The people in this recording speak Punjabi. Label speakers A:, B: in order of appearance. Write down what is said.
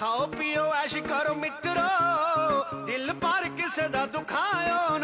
A: ਖਾਓ ਪੀਓ ਐਸ਼ ਕਰੋ ਮਿੱਤਰੋ। ਦਿਲ ਪਰ ਕਿਸੇ ਦਾ ਦੁਖਾਇਓ